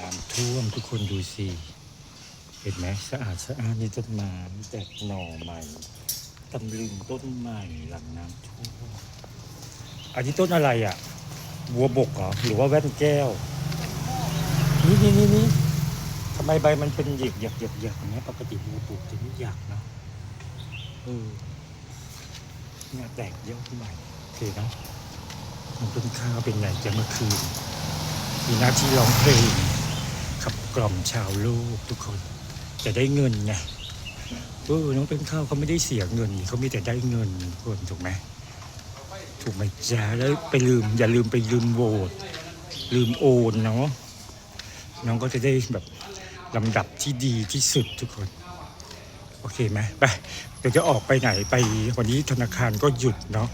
น้ำท่วมทุกคนดูสิ เห็นไหมสะอาดสะอาดในต้นไม้แตกหน่อใหม่ตำลึงต้นใหม่หลังน้ำท่วมอันนี้ต้นอะไรอะ บัวบกเหรอหรือว่าแว่นแก้ว นี่นี่นี่นี่ทำไมใบมันเป็นหยิกหยักหยักหยักอย่างเงี้ยปกติบัวบกจะไม่หยักเนาะเออเนี่ยแตกเยอดใหม่โอเคนะมันต้นข้าวเป็นไงจะเมื่อคืนมีหน้าที่ร้องเพลง ขับกล่อมชาวโลกทุกคน จะได้เงินไงเออน้องเป็นข้าวเขาไม่ได้เสียเงินเขามีแต่ได้เงินทุกคนถูกไหมถูกไหมจ้าแล้วไปลืม อย่าลืมไปลืมโหวตลืมโอนเนาะน้องก็จะได้แบบลำดับที่ดีที่สุดทุกคน โอเคไหมไปเดี๋ยวจะออกไปไหนไปวันนี้ธนาคารก็หยุดเนาะ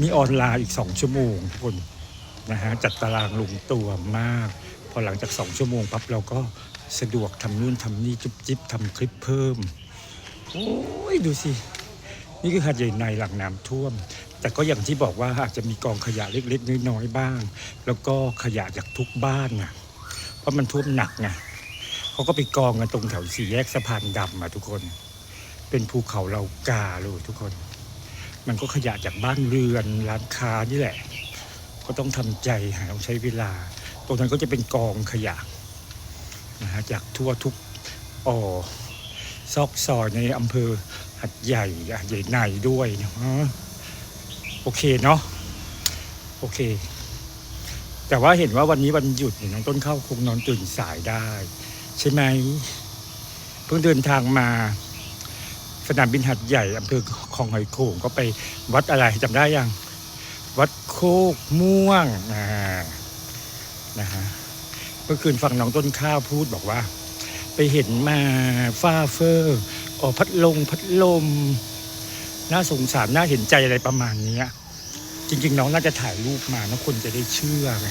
มีออนไลน์อีกสองชั่วโมงทุกคนนะฮะจัดตารางลงตัวมาก พอหลังจากสองชั่วโมงปั๊บเราก็สะดวกทำนู่นทำนี่จุ๊บจิ๊บทำคลิปเพิ่ม โอ้ยดูสิ นี่คือหาดใหญ่ในหลังน้ำท่วม แต่ก็อย่างที่บอกว่าอาจจะมีกองขยะเล็กๆน้อยๆบ้าง แล้วก็ขยะจากทุกบ้านไงเพราะมันท่วมหนักไงเขาก็ไปกองกันตรงแถวสี่แยกสะพานดำอะทุกคน เป็นภูเขาเหล่ากาเลยทุกคน มันก็ขยะจากบ้านเรือนร้านค้านี่แหละ ก็ต้องทำใจหาต้องใช้เวลา รงนั้นก็จะเป็นกองขยะนะฮะจากทั่วทุกอ่อซอกซอยในอำเภอหัดใหญ่หัดใหญ่ในด้วยนะฮะโอเคเนาะโอเค แต่ว่าเห็นว่าวันนี้วันหยุดเนี่ยน้องต้นเข้าคงนอนตื่นสายได้ ใช่ไหมเพิ่งเดินทางมาสนามบินหัดใหญ่อำเภอคลองหอยโข่งก็ไปวัดอะไรจำได้ยัง วัดโคกม่วงอ่า นะฮะเมื่อคืนฟังน้องต้นข้าวพูดบอกว่า ไปเห็นมาฟ้าเฟอร์ออพัดลงพัดลม น่าสงสารน่าเห็นใจอะไรประมาณนี้จริง ๆ น้องน่าจะถ่ายรูปมานะคนจะได้เชื่อไง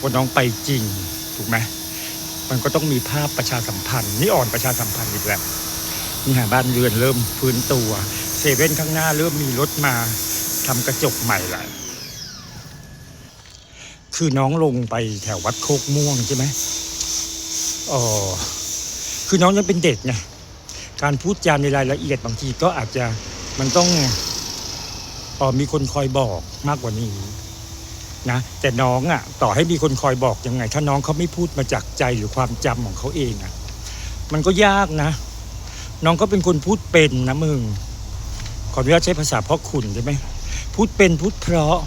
ว่าน้องไปจริงถูกไหมมันก็ต้องมีภาพประชาสัมพันธ์นี่อ่อนประชาสัมพันธ์อีกแล้วนี่หาบ้านเรือนเริ่มฟื้นตัวเซเว่นข้างหน้าเริ่มมีรถมาทำกระจกใหม่ละ คือน้องลงไปแถววัดโคกม่วงใช่ไหมอ๋อคือน้องยังเป็นเด็กไงการพูดจาในรายละเอียดบางทีก็อาจจะมันต้องออมีคนคอยบอกมากกว่านี้นะแต่น้องอะ่ะ ต่อให้มีคนคอยบอกยังไง ถ้าน้องเขาไม่พูดมาจากใจหรือความจำของเขาเองอะ่ะ มันก็ยากนะ น้องก็เป็นคนพูดเป็นนะมึงขออนุญาตใช้ภาษาพ่อขุนใช่ไหมพูดเป็นพูดเพราะ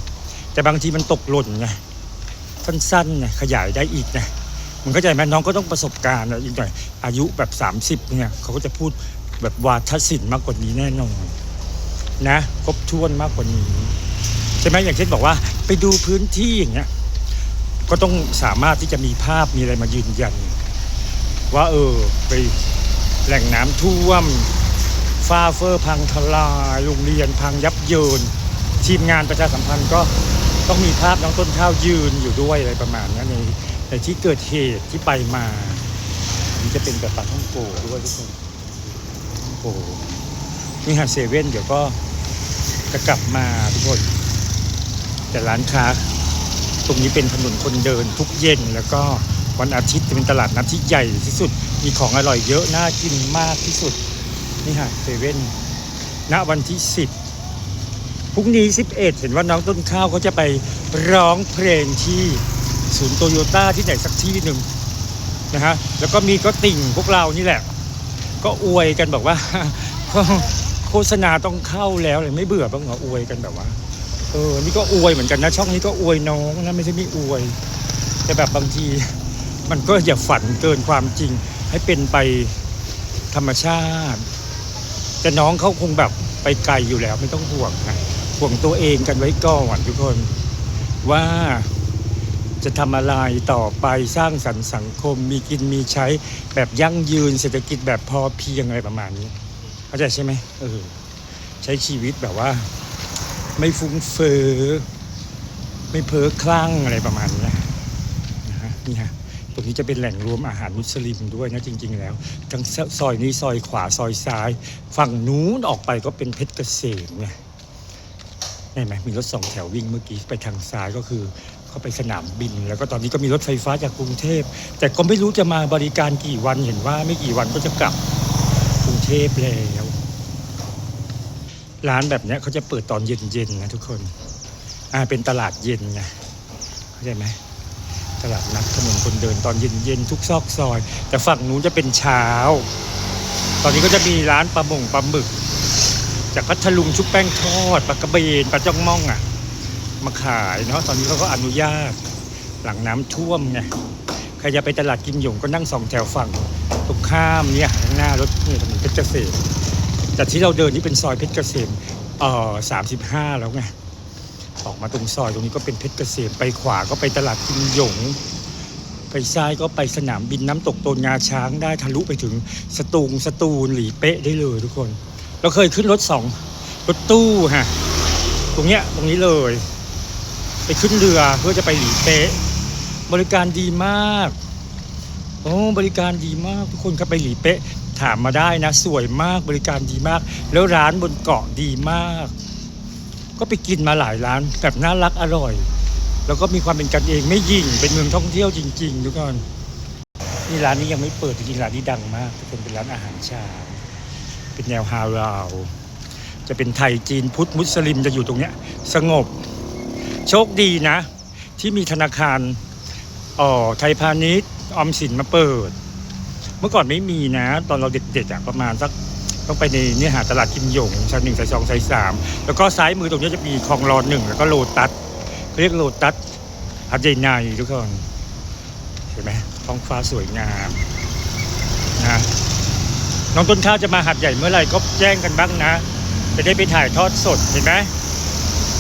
แต่บางทีมันตกหล่นไง สั้นๆไงขยายได้อีกไงมันก็ใจไหมน้องก็ต้องประสบการณ์อะอีกหน่อยอายุแบบ 30เนี่ยเขาก็จะพูดแบบวาทศิลป์มากกว่านี้แน่นอนนะครบถ้วนมากกว่านี้ใช่ไหมอย่างเช่นบอกว่า ไปดูพื้นที่อย่างเงี้ยก็ต้องสามารถที่จะมีภาพมีอะไรมายืนยัน ว่าเออไปแหล่งน้ำท่วมฟ้าเฟอร์พังทลายโรงเรียนพังยับเยินทีมงานประชาสัมพันธ์ก็ ต้องมีภาพน้องต้นข้าวยืนอยู่ด้วยอะไรประมาณนี้ในในที่เกิดเหตุที่ไปมานี่จะเป็นแบบปาท่องโกด้วยทุกคนท่องโกนี่ฮะเซเว่นเดี๋ยวก็จะกลับมาทุกคน แต่ร้านค้าตรงนี้เป็นถนนคนเดินทุกเย็นแล้วก็วันอาทิตย์จะเป็นตลาดนัดที่ใหญ่ที่สุด มีของอร่อยเยอะน่ากินมากที่สุด นี่ฮะเซเว่นณวันที่ 10 พรุ่งนี้ 11 เห็นว่าน้องต้นข้าวเขาจะไปร้องเพลงที่ศูนย์โตโยต้าที่ไหนสักที่หนึ่งนะฮะ แล้วก็มีก็ติ่งพวกเรานี่แหละ ก็อวยกันบอกว่า โฆษณาต้องเข้าแล้วเลยไม่เบื่อบ้างเหรออวยกันแบบว่า เออ นี่ก็อวยเหมือนกันนะ ช่องนี้ก็อวยน้องนะไม่ใช่ไม่อวย แต่แบบบางที มันก็อย่าฝันเกินความจริง ให้เป็นไปธรรมชาติ แต่น้องเขาคงแบบไปไกลอยู่แล้วไม่ต้องห่วงนะ ห่วงตัวเองกันไว้ก่อนทุกคน ว่าจะทำอะไรต่อไปสร้างสรรค์สังคม มีกินมีใช้แบบยั่งยืนเศรษฐกิจแบบพอเพียงอะไรประมาณนี้เข้าใจใช่ไหมเออใช้ชีวิตแบบว่า ไม่ฟุ้งเฟ้อไม่เพ้อคลั่งอะไรประมาณนี้นะฮะนี่ฮะตรงนี้จะเป็นแหล่งรวมอาหารมุสลิมด้วยนะจริง ๆ แล้ว ทั้งซอยนี้ซอยขวาซอยซ้าย ฝั่งนู้นออกไปก็เป็นเพชรเกษมไงเห็ นไหมมีรถสองแถววิ่งเมื่อกี้ไปทางซ้ายก็คือเขาไปสนามบิน แล้วก็ตอนนี้ก็มีรถไฟฟ้าจากกรุงเทพ แต่ก็ไม่รู้จะมาบริการกี่วันเห็นว่าไม่กี่วันก็จะกลับกรุงเทพแล้วร้านแบบเนี้ยเขาจะเปิดตอนเย็นๆนะทุกคน อ่าเป็นตลาดเย็นไงเข้าใจไหมตลาดนัดถนนคนเดินตอนเย็นๆทุกซอกซอย แต่ฝั่งนู้นจะเป็นเช้า ตอนนี้ก็จะมีร้านปลาหมงปลาหมึก จากพัทลุงชุบแป้งทอดปลากระเบนปลาจ้องม่องอะ มาขายเนาะตอนนี้เขาก็อนุญาตหลังน้ำท่วมไงใครจะไปตลาดกิมหยงก็นั่งสองแถวฝั่งตรงข้ามเนี่ยข้างหน้ารถเนี่ยถนนเพชรเกษมแต่ที่เราเดินนี่เป็นซอยเพชรเกษมเอ่อสามสิบห้าแล้วไงออกมาตรงซอยตรงนี้ก็เป็นเพชรเกษมไปขวาก็ไปตลาดกิมหยง ไปซ้ายก็ไปสนามบินน้ำตกโตนงาช้างได้ทะลุไปถึงสตูงสตูลหลีเป๊ะได้เลยทุกคน เราเคยขึ้นรถสองรถตู้ฮะตรงเนี้ยตรงนี้เลย ไปขึ้นเรือเพื่อจะไปหลีเป๊ะบริการดีมากโอ้บริการดีมากทุกคนครับไปหลีเป๊ะถามมาได้นะ สวยมากบริการดีมาก แล้วร้านบนเกาะดีมาก ก็ไปกินมาหลายร้านแบบน่ารักอร่อย แล้วก็มีความเป็นกันเองไม่ยิ่งเป็นเมืองท่องเที่ยวจริง ๆ ทุกคนนี่ร้านนี้ยังไม่เปิดจริงๆร้านนี้ดังมากทุกคนเป็นร้านอาหารเช้า เป็นแนวฮาราว จะเป็นไทยจีนพุทธมุสลิมจะอยู่ตรงเนี้ย สงบ โชคดีนะ ที่มีธนาคารอ๋อไทยพาณิชย์ออมสินมาเปิด เมื่อก่อนไม่มีนะ ตอนเราเด็กๆอะประมาณสักต้องไปในเนี่ยหาตลาดกิมหยงชั้นหนึ่งชั้นสองชั้นสามแล้วก็ซ้ายมือตรงนี้จะมีคลองรอนหนึ่งแล้วก็โลตัสเขาเรียกโลตัสหัดใหญ่ในทุกคนเห็นไหมท้องฟ้าสวยงามนะ น้องต้นข้าวจะมาหัดใหญ่เมื่อไหร่ก็แจ้งกันบ้างนะ จะได้ไปถ่ายทอดสดเห็นไหม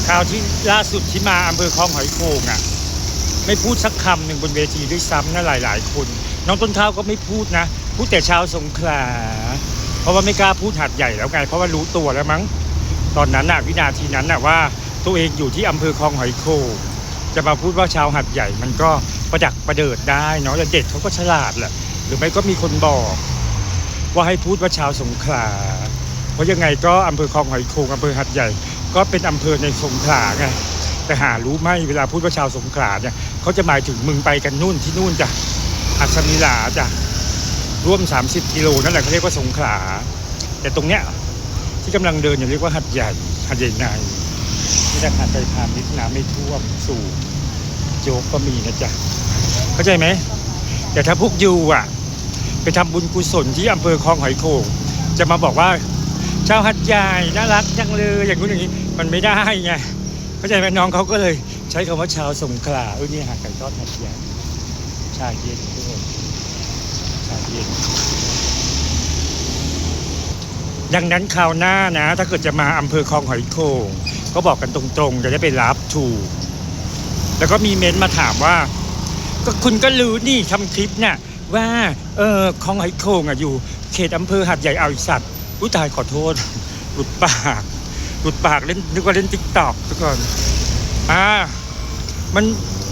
คราวที่ล่าสุดที่มาอำเภอคลองหอยโขงอะ ไม่พูดสักคำหนึ่งบนเวทีด้วยซ้ำนะหลาย ๆ คน น้องต้นข้าวก็ไม่พูดนะ พูดแต่ชาวสงขลาเพราะว่าไม่กล้าพูดหัดใหญ่แล้วไง เพราะว่ารู้ตัวแล้วมั้ง ตอนนั้นน่ะวินาทีนั้นน่ะว่า ตัวเองอยู่ที่อำเภอคลองหอยโขงจะมาพูดว่าชาวหัดใหญ่มันก็ประดักประเดิดได้เนาะแต่เด็กเขาก็ฉลาดแหละหรือไม่ก็มีคนบอก ว่าให้พูดว่าชาวสงขลา เพราะยังไงก็อำเภอคลองหอยโขงอำเภอหัดใหญ่ ก็เป็นอำเภอในสงขลาไงแต่หารู้ไหมเวลาพูดว่าชาวสงขลาเนี่ยเขาจะหมายถึงมึงไปกันนู่นที่นู่นจ้ะอัศมิลาจ้ะร่วม 30 กิโลนั่นแหละเขาเรียกว่าสงขลา แต่ตรงเนี้ยที่กำลังเดินอยู่เรียกว่าหัดใหญ่หัดใหญ่ในที่ธนาคารไทยพาณิชย์น้ำไม่ท่วมสูงโจ๊กก็มีนะจ๊ะเข้าใจไหมแต่ถ้าพวกยูอะ ไปทำบุญกุศลที่อำเภอคลองหอยโข่งจะมาบอกว่าชาวหัดใหญ่น่ารักจังเลยอย่างนู้นอย่างนี้มันไม่ได้ไงเข้าใจไหมน้องเขาก็เลยใช้คำว่าชาวสงขลาเออนี่หาไก่ทอดหัดใหญ่ชาเย็นทุกคนชาเย็นดังนั้นคราวหน้านะ ถ้าเกิดจะมาอำเภอคลองหอยโข่งก็บอกกันตรงๆจะได้ไปรับถูกแล้วก็มีเม้นต์มาถามว่า ก็คุณก็รู้นี่ทำคลิปเนี่ย ว่าเออคลองหอยโข่งอะอยู่เขตอำเภอหัดใหญ่เอาอีสัตว์อุ้ยตายขอโทษ หลุดปากหลุดปากเล่นนึกว่าเล่นติ๊กตอกทุกคนอ่ามัน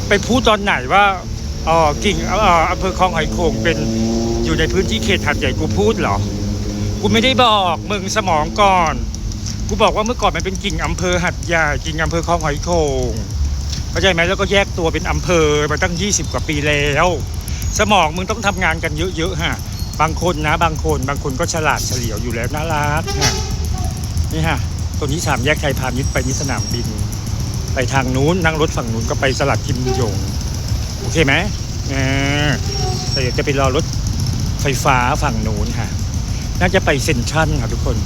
ไปพูดตอนไหนว่าอ๋อกิ่งอ่ออำเภอคลองหอยโข่งเป็นอยู่ในพื้นที่เขตหัดใหญ่กูพูดเหรอกูไม่ได้บอกมึงสมองก่อนกูบอกว่าเมื่อก่อนมันเป็นกิ่งอำเภอหัดใหญ่กิ่งอำเภอคลองหอยโข่งเข้าใจไหมแล้วก็แยกตัวเป็นอำเภอมาตั้ง 20 กว่าปีแล้ว สมองมึงต้องทำงานกันเยอะๆฮะบางคนนะบางคนบางคนก็ฉลาดเฉลียวอยู่แล้วน่ารักฮะนี่ฮะตรงนี้สามแยกไทยพาณิชย์ไปที่สนามบิน ไปทางนู้นนั่งรถฝั่งนู้นก็ไปสลัดกิมยงโอเคไหมเออแต่เดี๋ยวจะไปรอรถไฟฟ้าฝั่งนู้นค่ะ น่าจะไปเซ็นทรัลค่ะทุกคน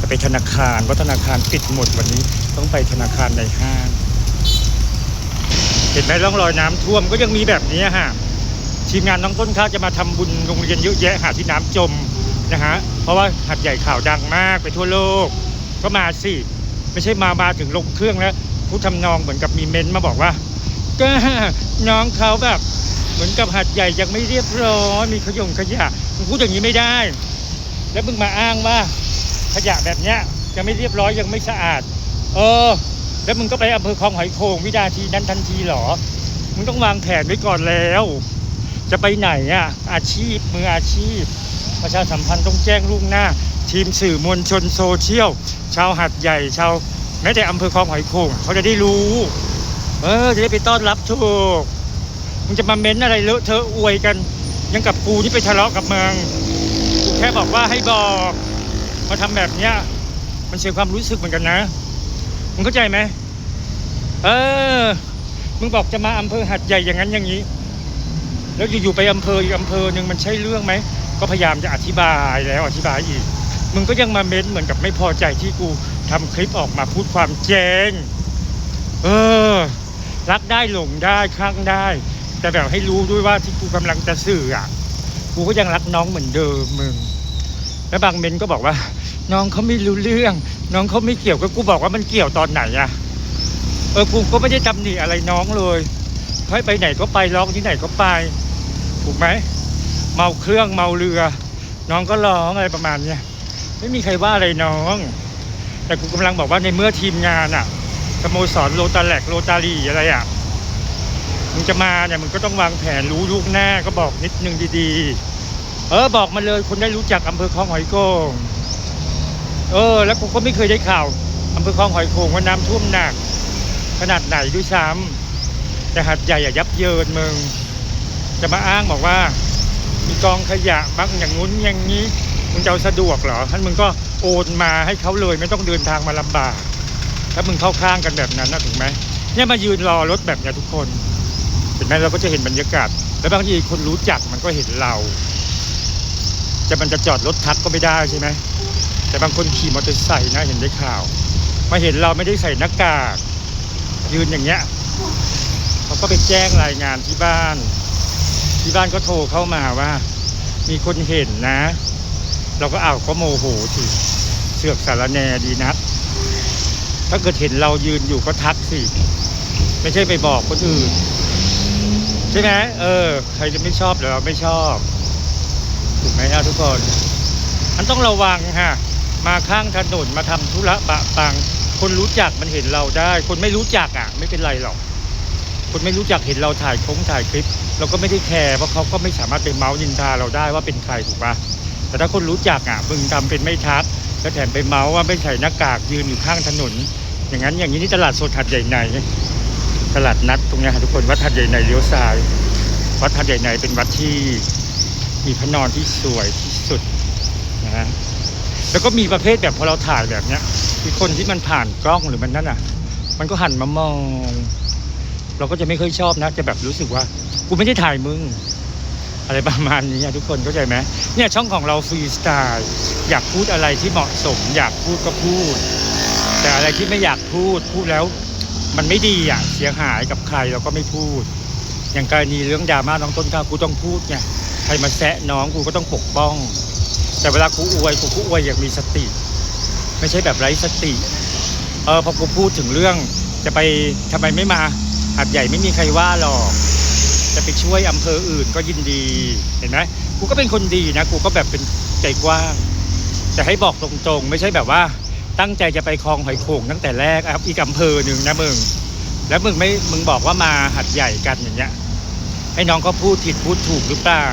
จะไปธนาคารเพราะธนาคารปิดหมดวันนี้ต้องไปธนาคารในห้าง เห็นไหมร่องรอยน้ำท่วมก็ยังมีแบบนี้ฮะ ทีมงานน้องต้นข้าวจะมาทำบุญโรงเรียนเยอะแยะหาที่น้ำจมนะฮะเพราะว่าหัดใหญ่ข่าวดังมากไปทั่วโลก ก็มาสิ ไม่ใช่มามาถึงลงเครื่องแล้วผู้ทำนองเหมือนกับมีเมนมาบอกว่า ก็น้องเขาแบบเหมือนกับหัดใหญ่ยังไม่เรียบร้อยมีขยงขยะมึงพูดอย่างนี้ไม่ได้ แล้วมึงมาอ้างว่าขยะแบบเนี้ยยังไม่เรียบร้อยยังไม่สะอาด เออ แล้วมึงก็ไปอำเภอคลองหอยโขงวินาทีนั้นทันทีเหรอมึงต้องวางแผนไว้ก่อนแล้ว จะไปไหนอะอาชีพมืออาชีพ ประชาสัมพันธ์ต้องแจ้งล่วงหน้า ทีมสื่อมวลชนโซเชียล ชาวหัดใหญ่ชาวแม้แต่อำเภอคลองหอยโข่งเขาจะได้รู้ เออจะได้ไปต้อนรับถูกมึงจะมาเม้นอะไรเลอะเธอะอวยกัน ยังกับกูที่ไปทะเลาะกับเมึงกูแค่บอกว่าให้บอกมาทำแบบเนี้ยมันเสียความรู้สึกเหมือนกันนะมึงเข้าใจไหมเออมึงบอกจะมาอำเภอหัดใหญ่อย่างนั้นอย่างนี้ แล้วอยู่ๆไปอำเภออีกอำเภอหนึ่งมันใช่เรื่องไหม ก็พยายามจะอธิบายแล้วอธิบายอีก มึงก็ยังมาเม้นเหมือนกับไม่พอใจที่กูทำคลิปออกมาพูดความเจงเออ รักได้หลงได้คลั่งได้ แต่แบบให้รู้ด้วยว่าที่กูกำลังจะสื่ออะ กูก็ยังรักน้องเหมือนเดิมมึง แล้วบางเม้นก็บอกว่า น้องเขาไม่รู้เรื่อง น้องเขาไม่เกี่ยวก็กูบอกว่ามันเกี่ยวตอนไหนอะเออกูก็ไม่ได้ตำหนิอะไรน้องเลยให้ไปไหนก็ไปร้องที่ไหนก็ไป ถูกไหมเมาเครื่องเมาเรือ น้องก็ร้องอะไรประมาณเนี้ยไม่มีใครว่าอะไรน้อง แต่กูกำลังบอกว่าในเมื่อทีมงานอะสโมสรโรตาแลกโรตารีอะไรอะมึงจะมาเนี่ยมึงก็ต้องวางแผนรู้ลูกหน้าก็บอกนิดนึงดีๆ เออบอกมาเลยคนได้รู้จักอำเภอคลองหอยโขงเออ แล้วกูก็ไม่เคยได้ข่าวอำเภอคลองหอยโขงว่าน้ำท่วมหนัก ขนาดไหนด้วยซ้ำแต่หัดใหญ่อะยับเยินมึง จะมาอ้างบอกว่า มีกองขยะบ้างอย่างงู้นอย่างนี้มึงจะเอาสะดวกเหรอท่านมึงก็โอนมาให้เขาเลยไม่ต้องเดินทางมาลำบาก ถ้ามึงเข้าข้างกันแบบนั้นนะถูกไหมเนี่ยมายืนรอรถแบบนี้ทุกคนเห็นไหมเราก็จะเห็นบรรยากาศ แล้วบางทีคนรู้จักมันก็เห็นเรา จะมันจะจอดรถทักก็ไม่ได้ใช่ไหมแต่บางคนขี่มอเตอร์ไซค์นะเห็นได้ข่าว มาเห็นเราไม่ได้ใส่หน้ากากยืนอย่างเงี้ยเขาก็ไปแจ้งรายงานที่บ้าน ที่บ้านก็โทรเข้ามาว่า มีคนเห็นนะ เราก็เอาวก็โมโหสิเสือกสารแนดีนักถ้าเกิดเห็นเรายืนอยู่ก็ทักสิ ไม่ใช่ไปบอกคนอื่น ใช่ไหมเออ ใครจะไม่ชอบหรือเราไม่ชอบ ถูกไหมฮะทุกคนมันต้องระวังฮะมาข้างถนนมาทำธุระปะปัง คนรู้จักมันเห็นเราได้ คนไม่รู้จักอะ ไม่เป็นไรหรอก คนไม่รู้จักเห็นเราถ่ายคงถ่ายคลิป เราก็ไม่ได้แคร์เพราะเขาก็ไม่สามารถไปเมาส์นินทาเราได้ว่าเป็นใครถูกปะแต่ถ้าคนรู้จักอะมึงทำเป็นไม่ทักแล้วแถมไปเมาส์ว่าไม่ใส่หน้ากากยืนอยู่ข้างถนน อย่างนั้นอย่างนี้นี่ตลาดสดหัดใหญ่ในตลาดนัดตรงนี้ฮะทุกคนวัดหัดใหญ่ในเลี้ยวซ้าย วัดหัดใหญ่ในเป็นวัดที่มีพระนอนที่สวยที่สุดนะฮะแล้วก็มีประเภทแบบพอเราถ่ายแบบเนี้ยมีคนที่มันผ่านกล้องหรือมันนั่นอะ มันก็หันมามอง เราก็จะไม่ค่อยชอบนะจะแบบรู้สึกว่ากูไม่ได้ถ่ายมึง อะไรประมาณนี้ทุกคนเข้าใจไหมเนี่ยช่องของเราฟรีสไตล์อยากพูดอะไรที่เหมาะสม อยากพูดก็พูด แต่อะไรที่ไม่อยากพูดพูดแล้ว มันไม่ดีอะเสียหายกับใครเราก็ไม่พูด อย่างกรณีเรื่องดราม่าน้องต้นข้าวกูต้องพูดไงใครมาแซะน้องกูก็ต้องปกป้อง แต่เวลากูอวยกูก็อวยอย่างมีสติ ไม่ใช่แบบไร้สติเออพอกูพูดถึงเรื่องจะไปทำไมไม่มา หัดใหญ่ไม่มีใครว่าหรอก จะไปช่วยอำเภออื่นก็ยินดี เห็นไหมกูก็เป็นคนดีนะ กูก็แบบเป็นใจกว้าง แต่ให้บอกตรงๆ ไม่ใช่แบบว่า ตั้งใจจะไปคลองหอยโข่งตั้งแต่แรกครับ อีกอำเภอหนึ่งนะมึง แล้วมึงไม่ มึงบอกว่ามาหัดใหญ่กันอย่างเงี้ย ให้น้องก็พูดผิดพูดถูกหรือเปล่า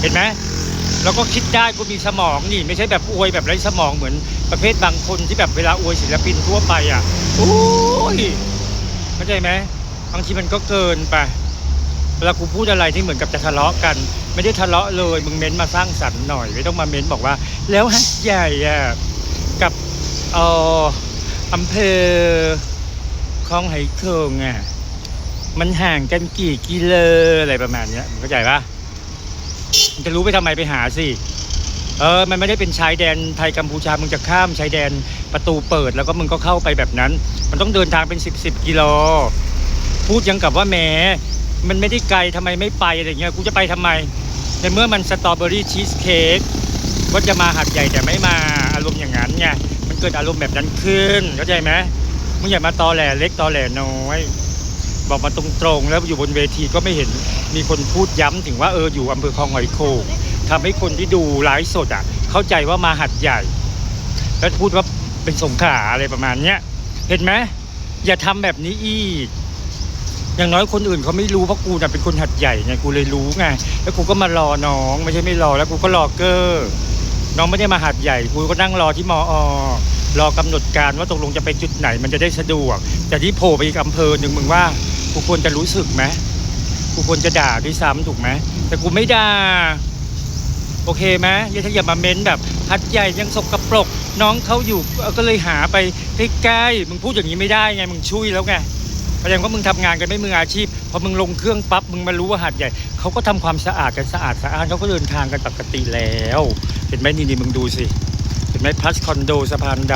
เห็นไหมเราก็คิดได้กูมีสมองนี่ ไม่ใช่แบบอวยแบบไร้สมองเหมือนประเภทบางคนที่แบบเวลาอวยศิลปินทั่วไปอะโอ้ยเข้าใจไหม บางทีมันก็เกินไปเวลากูพูดอะไรที่เหมือนกับจะทะเลาะกัน ไม่ได้ทะเลาะเลยมึงเม้นมาสร้างสรรค์หน่อยไม่ต้องมาเม้นบอกว่า แล้วหัดใหญ่อะกับเอออำเภอคลองไหโคงอะมันห่างกันกี่กิโลอะไรประมาณเนี้ยเข้าใจปะมึงจะรู้ไปทำไมไปหาสิเออ มันไม่ได้เป็นชายแดนไทยกัมพูชา มึงจะข้ามชายแดนประตูเปิด แล้วก็มึงก็เข้าไปแบบนั้น มันต้องเดินทางเป็นสิบสิบกิโล พูดยังกับว่าแหมมันไม่ได้ไกลทำไมไม่ไปอะไรเงี้ยกูจะไปทำไมในเมื่อมันสตรอเบอรี่ชีสเค้กก็จะมาหัดใหญ่แต่ไม่มาอารมณ์อย่างนั้นไงมันเกิดอารมณ์แบบนั้นขึ้นเข้าใจไหมมึงอย่ามาตอแหลเล็กตอแหลน้อยบอกมาตรงๆแล้วอยู่บนเวทีก็ไม่เห็นมีคนพูดย้ำถึงว่าเอออยู่อำเภอคลองหอยโขงทำให้คนที่ดูไลฟ์สดอะ เข้าใจว่ามาหัดใหญ่ แล้วพูดว่าเป็นสงขาอะไรประมาณเนี้ย เห็นไหมอย่าทำแบบนี้อีก อย่างน้อยคนอื่นเขาไม่รู้เพราะกูน่ะเป็นคนหัดใหญ่ไงกูเลยรู้ไงแล้วกูก็มารอน้องไม่ใช่ไม่รอแล้วกูก็รอเกอร์น้องไม่ได้มาหัดใหญ่กูก็นั่งรอที่มอรอกำหนดการว่าตกลงจะไปจุดไหนมันจะได้สะดวกแต่ที่โผล่ไปอีกอำเภอหนึ่งมึงว่ากูควรจะรู้สึกไหมกูควรจะด่าด้วยซ้ำถูกไหมแต่กูไม่ด่าโอเคไหมอย่าถ้าอย่ามาเม้นแบบหัดใหญ่ยังสกปรก น้องเขาอยู่ก็เลยหาไปใกล้ๆมึงพูดอย่างนี้ไม่ได้ไงมึงช่วยแล้วไง แสดงว่ามึงทำงานกันไม่มืออาชีพ พอมึงลงเครื่องปั๊บมึงมารู้ว่าหัดใหญ่เขาก็ทำความสะอาดกันสะอาดสะอาดเขาก็เดินทางกันปกติแล้วเห็นไหมนี่นี่มึงดูสิเห็นไหมพลัสคอนโดสะพานด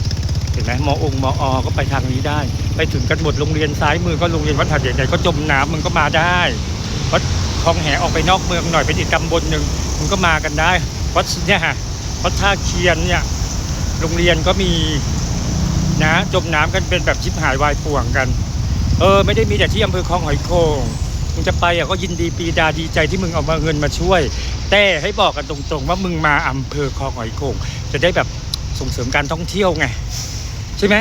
ำเห็นไหมมอองมออก็ไปทางนี้ได้ ไปถึงกันหมดโรงเรียนซ้ายมือก็โรงเรียนวัดหัดใหญ่ก็จมน้ำมึงก็มาได้วัดคลองแหออกไปนอกเมืองหน่อยเป็นอีกตำบลหนึ่งมึงก็มากันได้วัดเนี่ยฮะวัดท่าเคียนเนี่ยโรงเรียนก็มีนะจมน้ำกันเป็นแบบชิบหายวายป่วงกัน เออไม่ได้มีแต่ที่อำเภอคลองหอยโขงมึงจะไปอะก็ยินดีปีดาดีใจที่มึงเอามาเงินมาช่วย แต่ให้บอกกันตรงๆ ว่ามึงมาอำเภอคลองหอยโขงจะได้แบบส่งเสริมการท่องเที่ยวไง ใช่ไหม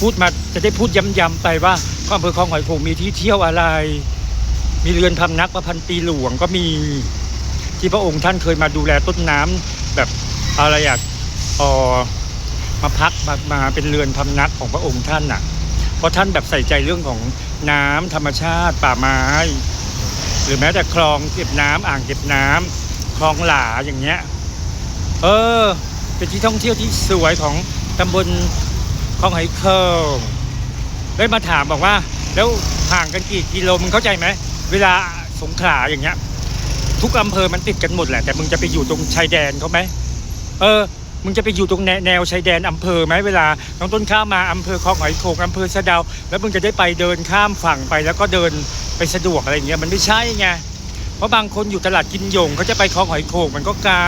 พูดมาจะได้พูดย้ำๆไปว่าก็อำเภอคลองหอยโขงมีที่เที่ยวอะไร มีเรือนพำนักประพันปีหลวงก็มีที่พระองค์ท่านเคยมาดูแลต้นน้ำแบบอะไรอะอ๋อมาพักมามาเป็นเรือนพำนักของพระองค์ท่านน่ะ เพราะท่านแบบใส่ใจเรื่องของน้ำธรรมชาติป่าไม้ หรือแม้แต่คลองเก็บน้ำอ่างเก็บน้ำคลองหลาอย่างเงี้ย เออ เป็นที่ท่องเที่ยวที่สวยของตำบลคลองไหเคิงได้มาถามบอกว่า แล้วห่างกันกี่กิโลมึงเข้าใจไหมเวลาสงขลาอย่างเงี้ย ทุกอำเภอมันติดกันหมดแหละแต่มึงจะไปอยู่ตรงชายแดนเขาไหมเออ มึงจะไปอยู่ตรงแนแนวชายแดนอำเภอไหมเวลาน้องต้นข้ามมาอำเภอคลองหอยโขงอำเภอสะเดาแล้วมึงจะได้ไปเดินข้ามฝั่งไปแล้วก็เดินไปสะดวกอะไรอย่างเงี้ยมันไม่ใช่ไงเพราะบางคนอยู่ตลาดกินยงเขาจะไปคลองหอยโขงมันก็ไกล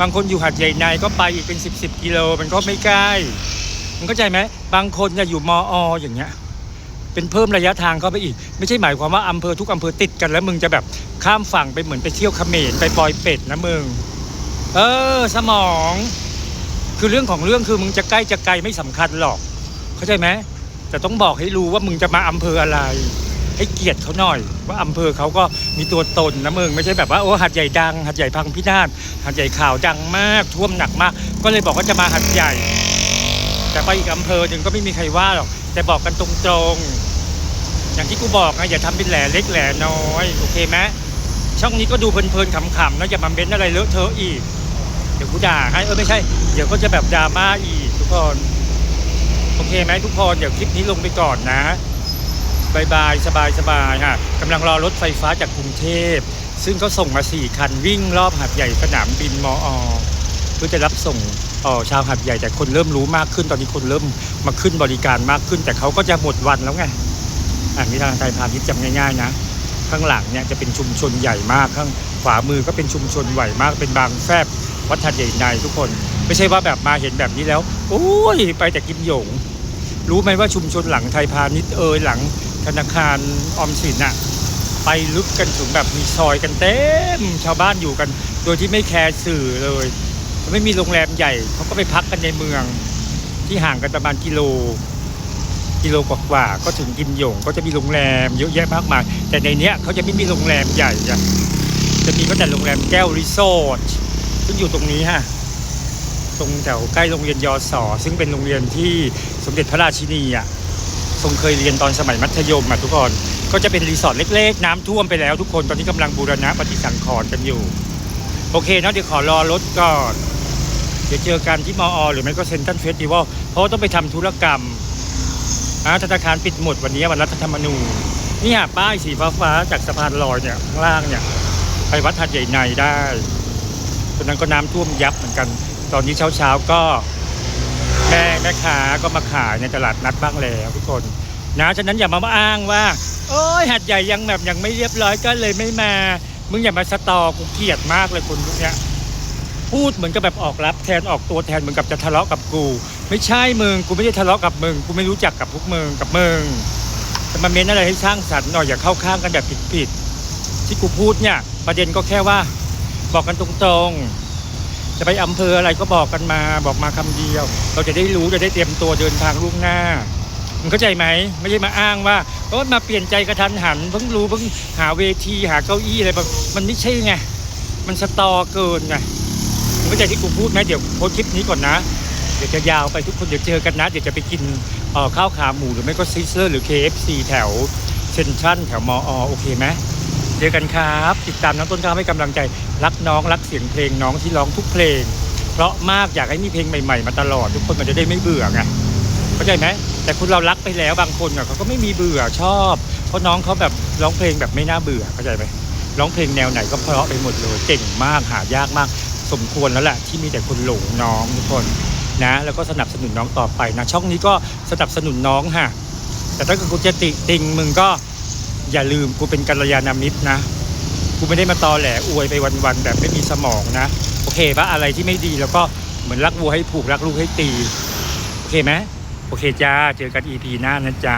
บางคนอยู่หาดใหญ่ในก็ไปอีกเป็น 10บสกิโลมันก็ไม่ใกล้มึงเข้าใจไหมบางคนจะอยู่มอออย่างเงี้ยเป็นเพิ่มระยะทางเข้าไปอีก ไม่ใช่หมายความว่าอำเภอทุกอำเภอติดกันแล้วมึงจะแบบข้ามฝั่งไปเหมือนไปเที่ยวเขมรไปปอยเป็ดนะมึง เออ สมอง คือเรื่องของเรื่องคือมึงจะใกล้จะไกลไม่สำคัญหรอก เข้าใจไหมแต่ต้องบอกให้รู้ว่ามึงจะมาอำเภออะไร ให้เกียรติเขาหน่อย ว่าอำเภอเขาก็มีตัวตนนะมึงไม่ใช่แบบว่าโอ้หัดใหญ่ดังหัดใหญ่พังพินาศหัดใหญ่ข่าวดังมากท่วมหนักมาก ก็เลยบอกว่าจะมาหัดใหญ่ แต่ไปอีกอำเภอหนึ่งก็ไม่มีใครว่าหรอกแต่บอกกันตรงๆอย่างที่กูบอกไงอย่าทำเป็นแหล่เล็กแหล่น้อยโอเคไหมช่องนี้ก็ดูเพลินๆขำๆนะอย่ามาเม้นอะไรเลอะเทอะอีก ดี๋ยวกูด่าให้เออไม่ใช่ เดี๋ยวก็จะแบบดราม่าอีกทุกคน โอเคไหมทุกคน เดี๋ยวคลิปนี้ลงไปก่อนนะบายบายสบายสบายค่ะกำลังรอรถไฟฟ้าจากกรุงเทพ ซึ่งเขาส่งมาสี่คันวิ่งรอบหาดใหญ่สนามบินมอเพื่อจะรับส่งออชาวหาดใหญ่แต่คนเริ่มรู้มากขึ้นตอนนี้คนเริ่มมาขึ้นบริการมากขึ้น แต่เขาก็จะหมดวันแล้วไงอันนี้ทางไทยพาณิชย์จำง่ายๆนะข้างหลังเนี่ยจะเป็นชุมชนใหญ่มากข้างขวามือก็เป็นชุมชนใหญ่มากเป็นบางแฟบ วัดทัดใหญ่ในทุกคน ไม่ใช่ว่าแบบมาเห็นแบบนี้แล้วโอ้ยไปแต่กิมหยง รู้ไหมว่าชุมชนหลังไทยพาณิชย์เอยหลังธนาคารออมสินอะไปลึกกันถึงแบบมีซอยกันเต็มชาวบ้านอยู่กัน โดยที่ไม่แคร์สื่อเลย ไม่มีโรงแรมใหญ่เขาก็ไปพักกันในเมือง ที่ห่างกันประมาณกิโลกิโลกว่าๆก็ถึงกิมหยงก็จะมีโรงแรมเยอะแยะมากมายแต่ในเนี้ยเขาจะไม่มีโรงแรมใหญ่จะจะมีก็แต่โรงแรมแก้วรีสอร์ท ซึ่งอยู่ตรงนี้ฮะตรงแถวใกล้โรงเรียนยศซึ่งเป็นโรงเรียนที่สมเด็จพระราชินีอะทรงเคยเรียนตอนสมัยมัธยมอะทุกคนก็จะเป็นรีสอร์ทเล็กๆ น้ำท่วมไปแล้วทุกคนตอนนี้กำลังบูรณะปฏิสังขรณ์กันอยู่ โอเคเนาะเดี๋ยวขอรอรถก่อนเดี๋ยวเจอกันที่มอ หรือไม่ก็เซ็นทรัลเฟสติวัลเพราะต้องไปทำธุรกรรมอาธนาคารปิดหมดวันนี้วันรัฐธรรมนูญนี่ป้ายสีฟ้าๆจากสะพานลอยเนี่ยข้างล่างเนี่ยไปวัดหัดใหญ่ในได้ ตอนนั้นก็น้ำท่วมยับเหมือนกัน ตอนนี้เช้าๆก็แม่แม่ค้าก็มาขายในตลาดนัดบ้างแล้วทุกคน นะฉะนั้นอย่ามาอ้างว่า โอ้ยหัดใหญ่ยังแบบยังไม่เรียบร้อยก็เลยไม่มา มึงอย่ามาสตอกูเกลียดมากเลยคนพวกเนี้ยพูดเหมือนกับแบบออกรับแทนออกตัวแทนเหมือนกับจะทะเลาะกับกู ไม่ใช่มึงกูไม่ได้ทะเลาะกับมึงกูไม่รู้จักกับพวกมึงกับมึงแต่มาเม้นอะไรให้สร้างสรรค์หน่อยอย่าเข้าข้างกันแบบผิดๆที่กูพูดเนี่ย ประเด็นก็แค่ว่า บอกกันตรงๆ จะไปอำเภออะไรก็บอกกันมาบอกมาคำเดียว เราจะได้รู้จะได้เตรียมตัวเดินทางล่วงหน้ามึงเข้าใจไหมไม่ใช่มาอ้างว่าโอ้มาเปลี่ยนใจกระทันหันเพิ่งรู้เพิ่งหาเวทีหาเก้าอี้อะไรแบบมันไม่ใช่ไงมันสตอเกินไงเข้าใจที่กูพูดไหมเดี๋ยวโพสต์คลิปนี้ก่อนนะ เดี๋ยวจะยาวไปทุกคนเดี๋ยวเจอกันนะ เดี๋ยวจะไปกินข้าวขาหมูหรือไม่ก็ซิสเลอร์หรือ KFC แถวเซนทรัลแถวมอโอเคไหมเจอกันครับ ติดตามน้องต้นข้าวให้กำลังใจ รักน้องรักเสียงเพลงน้องที่ร้องทุกเพลง เพราะมากอยากให้มีเพลงใหม่ๆ มาตลอด ทุกคนมันจะได้ไม่เบื่อไงเข้าใจไหมแต่คุณเรารักไปแล้วบางคนอะเขาก็ไม่มีเบื่อชอบ เพราะน้องเขาแบบร้องเพลงแบบไม่น่าเบื่อเข้าใจไหมร้องเพลงแนวไหนก็เพราะไปหมดเลยเก่งมากหายากมาก สมควรแล้วแหละที่มีแต่คนหลงน้องทุกคนนะแล้วก็สนับสนุนน้องต่อไปนะช่องนี้ก็สนับสนุนน้องฮะแต่ถ้าเกิดกูจะติติงมึงก็อย่าลืมกูเป็นกัลยาณมิตรนะ กูไม่ได้มาตอแหลอวยไปวันๆแบบไม่มีสมองนะ โอเคปะอะไรที่ไม่ดีแล้วก็เหมือนรักวัวให้ผูกรักลูกให้ตี โอเคไหมโอเคจ้า เจอกัน EP หน้านะจ๊ะ